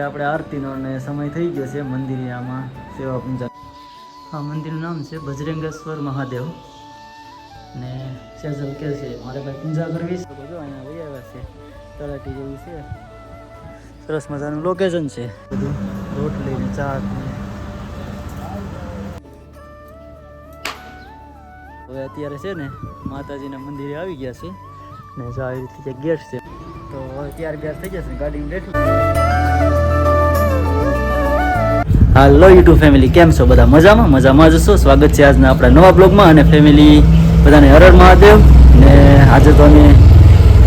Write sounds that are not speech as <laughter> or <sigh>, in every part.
આપણે આરતીનો ને સમય થઈ ગયો છે મંદિરે આમાં સેવા પૂજા. હા, મંદિરનું નામ છે બજરંગેશ્વર મહાદેવ. ને સેજલ કે છે, મારે ભાઈ પૂજા કરવી છે. જો, અહીંયા લઈ આવ્યા છે. તળાટી જેવું છે. સરસ મજાનું લોકેશન છે. બધું રોટલી ને ચા ને. હવે અત્યારે છે ને માતાજીના મંદિરે આવી ગયા છે. ને જો આવી રીતે ગેટ છે. તો ત્યાર બ્યાર થઈ જશે ગાડીમાં બેઠી હાલો યુટ્યુબ ફેમિલી કેમ છો બધા? મજામાં? મજામાં જ છો? સ્વાગત છે આજના આપણા નવા બ્લોગમાં અને ફેમિલી બધાને હરર મહાદેવ ને આજે તો અમે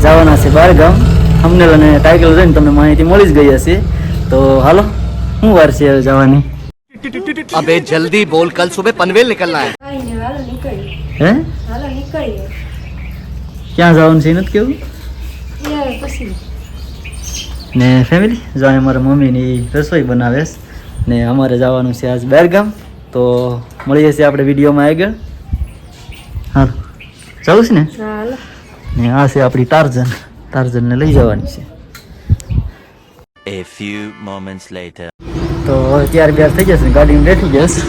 જવાના છે બારગામ થમનેલ અને ટાઇકલ જોઈને તમને માહિતી મળી જ ગઈ હશે. તો હાલો હું વાર છે જવાની? અબે જલ્દી બોલ કલ સુબહ પનવેલ નીકળના હે. હાલો નીકળીએ. ક્યાં જવાનું છે નથી કેવું ને ફેમિલી જો અમારા મમ્મીની રસોઈ બનાવેશ ને અમારે જવાનું છે આજ બહારગામ તો મળીએ છીએ આપણે વિડીયોમાં આગળ. હા જવું છે ને? ને આ છે આપણી તારજન. તારજનને લઈ જવાની છે. A few moments later. તો ત્યાર બ્યાર થઈ જશે ગાડીમાં બેઠી જશે.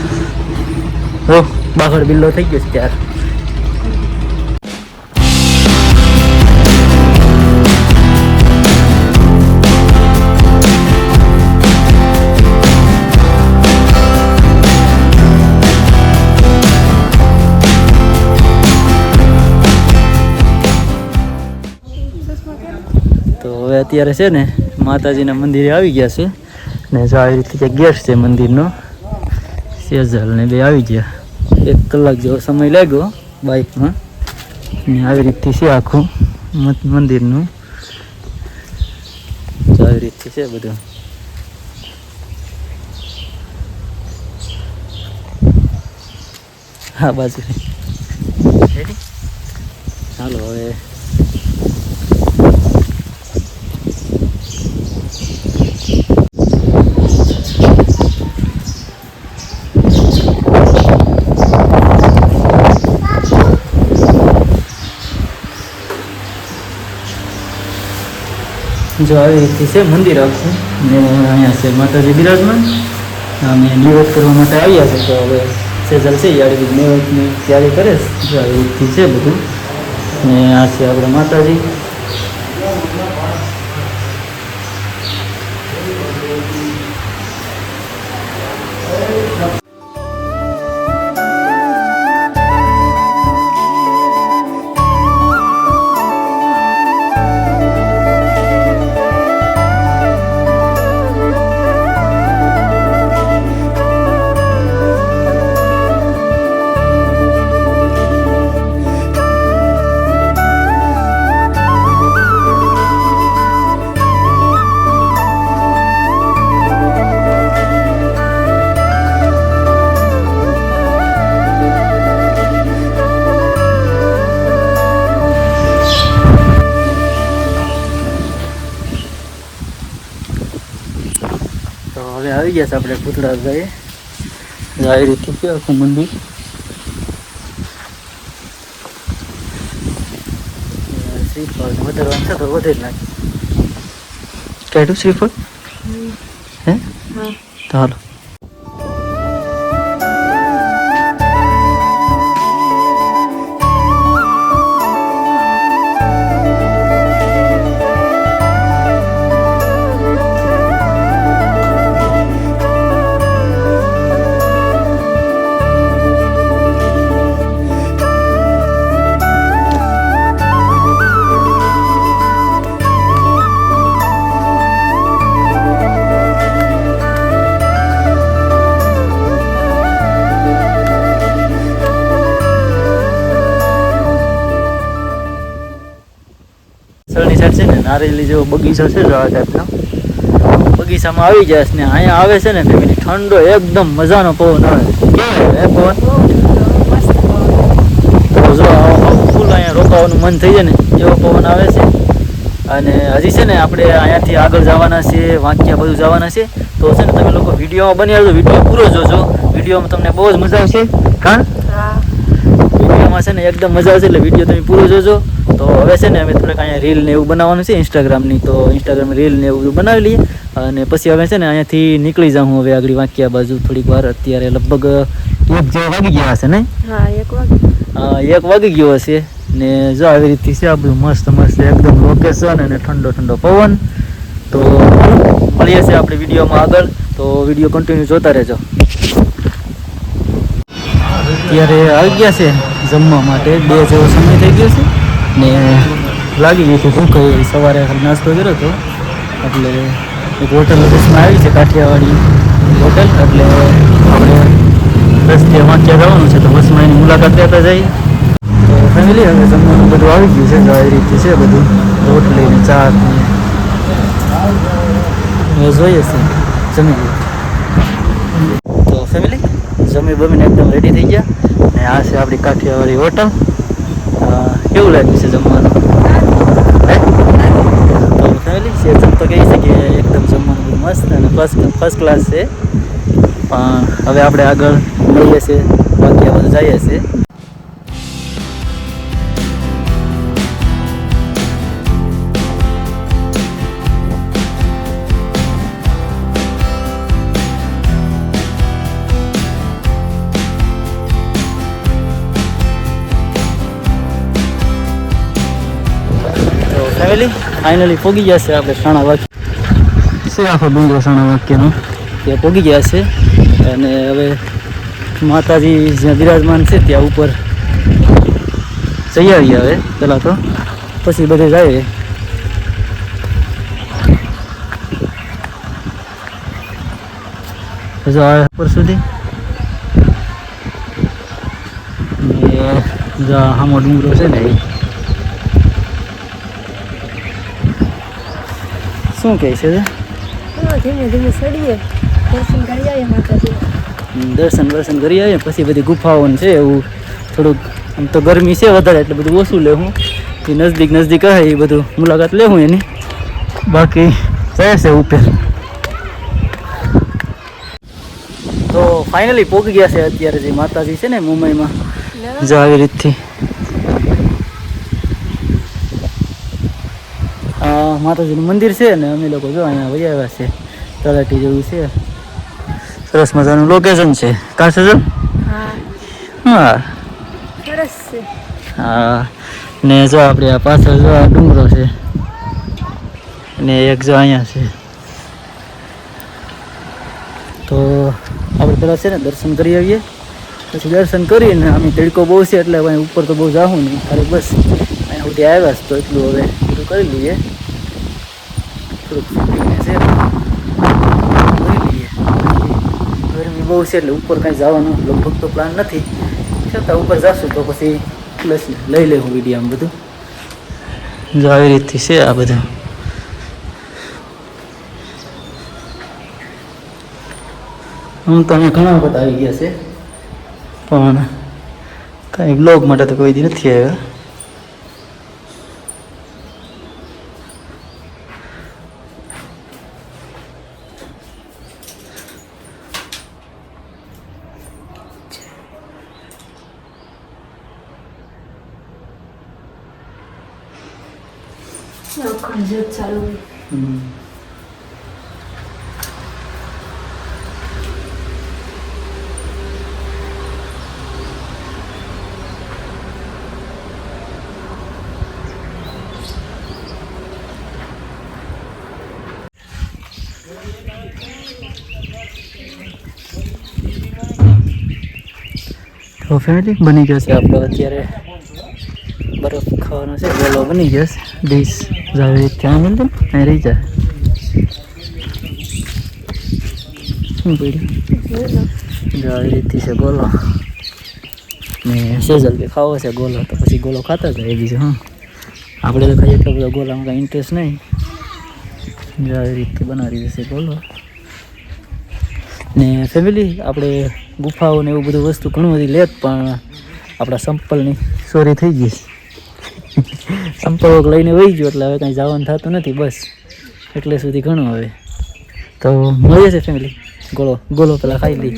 હો બાગડ બિલ્લો થઈ ગયો છે ત્યાર. તો હવે અત્યારે છે ને માતાજીના મંદિરે આવી ગયા છે ને જો આવી રીતે જે ગેટ છે મંદિરનો સેઝલ ને બે આવી ગયા. એક કલાક જેવો સમય લાગ્યો બાઇકમાં. ને આવી રીતથી છે આખું મંદિરનું. જો આવી રીતથી છે બધું. હા બાજુ. ચાલો હવે જો આવી રીતે છે, મંદિર આખું. ને અહીંયા છે માતાજી બિરાજમાન. અમે નિવેદ કરવા માટે આવ્યા છે, તો હવે સેજલ છે યાર નિવેદની તૈયારી કરે જો આવી રીતથી છે બધું. ને આ છે આપણે માતાજી. આવી ગયા છે આપણે પૂતળા જો આવી રીતે છે આખું મંદિર. શ્રીફળ વધારવાનું છે તો વધારી નાખી. કાઢ્યું શ્રીફળ? હે? હા. તો હાલો. નારેલી જેવો બગીચો છે આ ટાઈપનો. બગીચામાં આવી જાય ને અહીંયા આવે છે ને ફેમિલી ઠંડો એકદમ મજાનો પવન આવે કેવાય પવન? જો ફૂલ અહીંયા રોકાવાનું મન થઈ જાય ને એવો પવન આવે છે. અને હજી છે ને આપણે અહીંયાથી આગળ જવાના છે વાંક્યા બધું જવાના છે તો છે ને તમે લોકો વિડીયોમાં બની આવજો વીડિયો પૂરો જોજો. વિડીયોમાં તમને બહુ જ મજા આવશે. કારણ વિડીયોમાં છે ને એકદમ મજા આવશે એટલે વીડિયો તમે પૂરો જોજો. તો હવે છે ને અમે થોડાક અહીંયા રીલ ને એવું બનાવવાનું છે ઇન્સ્ટાગ્રામની તો ઇન્સ્ટાગ્રામ રીલ ને એવું બનાવી લઈએ અને પછી હવે છે ને અહીંયાથી નીકળી જાઉં હવે આગળ વાંક્યા બાજુ. થોડીક વાર અત્યારે લગભગ એક જેવા વાગી ગયા હશે ને? હા એક વાગે ગયો. હશે. ને જો આવી રીતે છે આપણું મસ્ત મસ્ત એકદમ લોકેશન અને ઠંડો ઠંડો પવન. તો મળીએ છીએ આપણે વિડીયોમાં આગળ. તો વીડિયો કન્ટિન્યુ જોતા રહેજો. અત્યારે આવી ગયા છે જમવા માટે. બે જેવો સમય થઈ ગયો છે. ને લાગી ગઈ છે ભૂખ સવારે નાસ્તો કર્યો હતો. એટલે એક હોટલ રસમાં આવી છે, કાઠિયાવાડી હોટલ એટલે આપણે રસ્તે વાંચ્યા જવાનું છે, તો બસમાં એની મુલાકાત લેતા જઈએ. તો ફેમિલી હવે જમવાનું બધું આવી ગયું છે જો આવી રીતે છે બધું. રોટલી ને ચા ને જોઈએ છે, જમી તો ફેમિલી જમી બમીને એકદમ રેડી થઈ ગયા. ને આ છે આપણી કાઠિયાવાડી હોટલ કેવું લાગ્યું છે જમવાનું ફેમિલી છે તો કહી એકદમ જમવાનું મસ્ત અને ફર્સ્ટ ફર્સ્ટ ક્લાસ છે પણ હવે આપણે આગળ જઈએ છીએ બાકી જઈએ છીએ તો ફેમિલી ફાઇનલી પોગી ગયા છે આપણે સાણા વાક્ય. છે આખો ડુંગરો સાણા વાક્યનો? ત્યાં પોગી ગયા છે અને હવે માતાજી જ્યાં બિરાજમાન છે ત્યાં ઉપર જઈ આવીએ હવે પહેલાં તો. પછી બધે જાય જો આ ઉપર સુધી? જો આ ડુંગરો છે ને એ. શું કહે છે ધીમે ધીમે ચડીએ દર્શન કરી આવીએ માતાજી. દર્શન દર્શન કરી આવીએ પછી બધી ગુફાઓ છે એવું થોડુંક આમ તો ગરમી છે વધારે એટલે બધું ઓછું લેવું. એ નજદીક નજદીક હે એ બધું મુલાકાત લેવું એની. બાકી જાય છે ઉપર. તો ફાઇનલી પહોંચી ગયા છે અત્યારે જે માતાજી છે ને મુંબઈમાં. જો આવી રીતથી આ માતાજીનું મંદિર છે ને અમે લોકો જો અહીંયા વહી આવ્યા છે. તલાટી જેવું છે. સરસ મજાનું લોકેશન છે. કાશે જો? હા. હા. સરસ છે. હા. ને જો આપણે આ પાછળ જો આ ડુંગરો છે. ને એક જો અહીંયા છે. તો આપણે પહેલાં છે ને દર્શન કરી આવીએ. પછી દર્શન કરીને અમે તડકો બહુ છે એટલે ઉપર તો બહુ જાવું નહીં. ખાલી બસ અહીંયા સુધી આવ્યા છે તો એટલું હવે પૂરું કરી લઈએ. થોડુંક છે કરી લઈએ ગરમી બહુ છે એટલે ઉપર કાંઈ જવાનું લગભગ તો પ્લાન નથી. છતાં ઉપર જશું તો પછી પ્લસ લઈ લેવું વીડિયો બધું. જો આવી રીતથી છે આ બધું. આમ તો અમે ઘણા વખત આવી ગયા છે. પણ કાંઈ બ્લોગ માટે તો કોઈ દી નથી આવ્યા. અખંડ જ્યોત ચાલુ હોય હમ. તો ફેમિલી બની ગયો છે આપણો અત્યારે બરફ ખાવાનો છે ગોલો બની ગયો છે ડીશ જાય શું પડ્યું જો આવી રીતથી છે ગોલો ને સેઝલ કે ખાવો છે ગોલો તો પછી ગોલો ખાતા જાય બીજું હા આપણે તો ખાઈએ એટલો બધો ગોલામાં કાંઈ ઇન્ટરેસ્ટ નહીં આવી રીતે બનાવી દેશે ગોલો ને ફેમિલી આપણે ગુફાઓ ને એવું બધું વસ્તુ ઘણું બધી લેત પણ આપણા સંપલની ચોરી થઈ ગઈ સંપર્ક લઈને વહી ગયો એટલે હવે કાંઈ જવાનું થતું નથી, બસ. એટલે સુધી ઘણું હવે. તો મળીએ છે ફેમિલી ગોળો ગોળો પેલા ખાઈ લઈ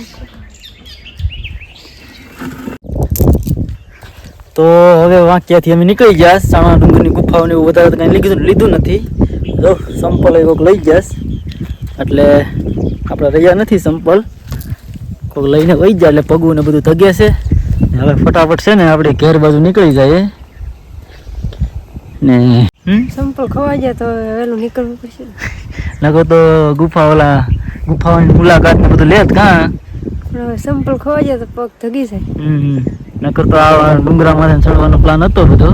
તો હવે વાંક્યાથી અમે નીકળી ગયા. સાણા ડુંગરની ગુફાઓને એવું વધારે કાંઈ લીધું લીધું નથી. જો, સંપલ એ કોઈક લઈ ગયા એટલે આપણે રહ્યા નથી સંપલ. કોઈક લઈને વહી જાય એટલે પગું ને બધું થગે છે. હવે ફટાફટ છે ને આપણે ઘેર બાજુ નીકળી જાય ને હમ? સંપલ ખવાઈ જાય તો વહેલું નીકળવું પડશે. <laughs> નકો તો ગુફા ઓલા ગુફાઓની મુલાકાત ને બધું લેત કાં? સંપલ ખવાઈ જાય તો પગ ધગી જાય. હમ નકર તો આ ડુંગરામાં ચડવાનો પ્લાન હતો બધો.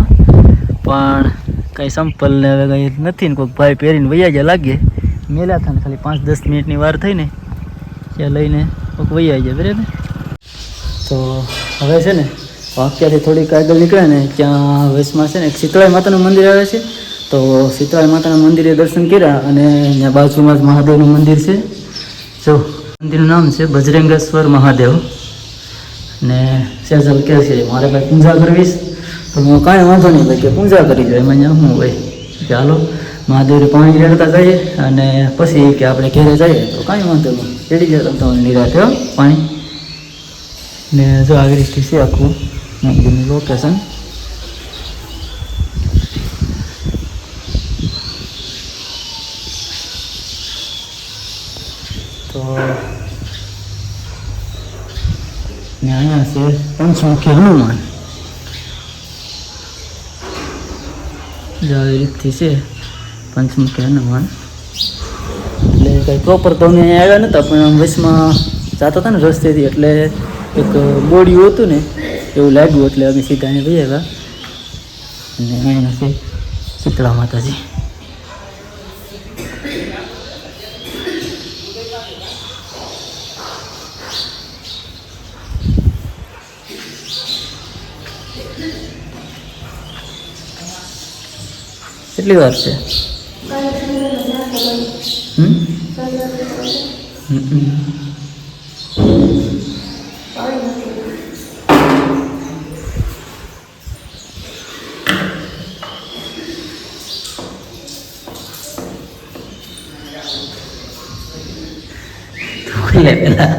પણ કઈ સંપલ ને હવે કઈ નથી ને કોઈક ભાઈ પહેરીને વૈયા ગયા લાગે. મેલા હતા ને ખાલી પાંચ દસ મિનિટની વાર થઈને ત્યાં લઈને કોઈક વૈયા જાય બરાબર? તો હવે છે ને વાક્યાથી થોડીક આગળ નીકળે ને, ત્યાં વચમાં છે ને એક શીતળાઈ માતાનું મંદિર આવે છે. તો શીતળાઈ માતાના મંદિરે દર્શન કર્યા અને ત્યાં બાજુમાં જ મહાદેવનું મંદિર છે. જો, મંદિરનું નામ છે બજરંગેશ્વર મહાદેવ. ને સેજલ કહે છે, મારે ભાઈ પૂજા કરવીશ. તો હું કાંઈ વાંધો નહીં, ભાઈ કે પૂજા કરી જાય, એમાં હું કે હાલો, મહાદેવને પાણી રેડતા જઈએ અને પછી કે આપણે ઘેરે જઈએ. તો કાંઈ વાંધો નહીં. રેડી જાય તમને નિરાતે પાણી. ને જો આવી રીતે છે આખું. મંદિરનું લોકેશન તો અહીંયા છે પંચમુખી હનુમાન આવી રીતથી છે પંચમુખી હનુમાન એટલે કંઈ પ્રોપર તો આવ્યા નહોતા પણ વચમાં જતા હતા ને રસ્તેથી એટલે એક બોડિયું હતું ને એવું લાગ્યું એટલે અમે સીધા અહીંયા જઈ આવ્યા. અને અહીંયા છે શીતળા માતાજી. કેટલી વાર છે? હમ હમ. લે પેલા.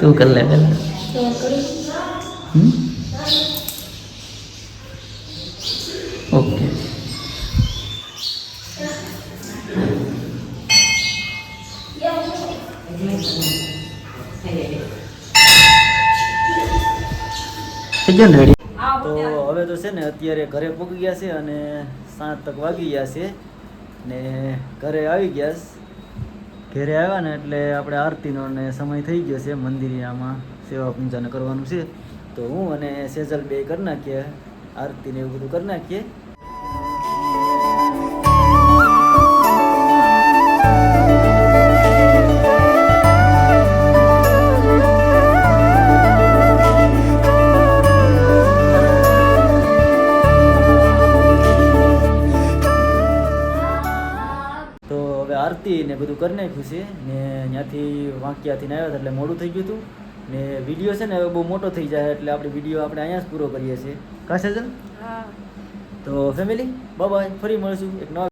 તું કરી લે પેલા. ઓકે. તો હવે તો છે ને અત્યારે ઘરે પહોંચી ગયા છે અને સાત તક વાગી ગયા છે ને ઘરે આવી ગયા છે. ઘરે આવ્યા ને એટલે આપણે આરતીનો ને સમય થઈ ગયો છે. મંદિરે આમાં સેવા પૂજાને કરવાનું છે. તો હું અને સેજલ બે કરી નાખીએ, આરતીને એવું બધું કરી નાખીએ. બધું કરી નાખ્યું છે. ને ત્યાંથી વાંકિયાથી આવ્યા હતા એટલે મોડું થઈ ગયું હતું. ને વીડિયો છે ને હવે બહુ મોટો થઈ જાય એટલે આપણે વીડિયો આપણે અહીંયા જ પૂરો કરીએ છીએ. હા. તો ફેમિલી બાય ફરી મળીશું. એક નવા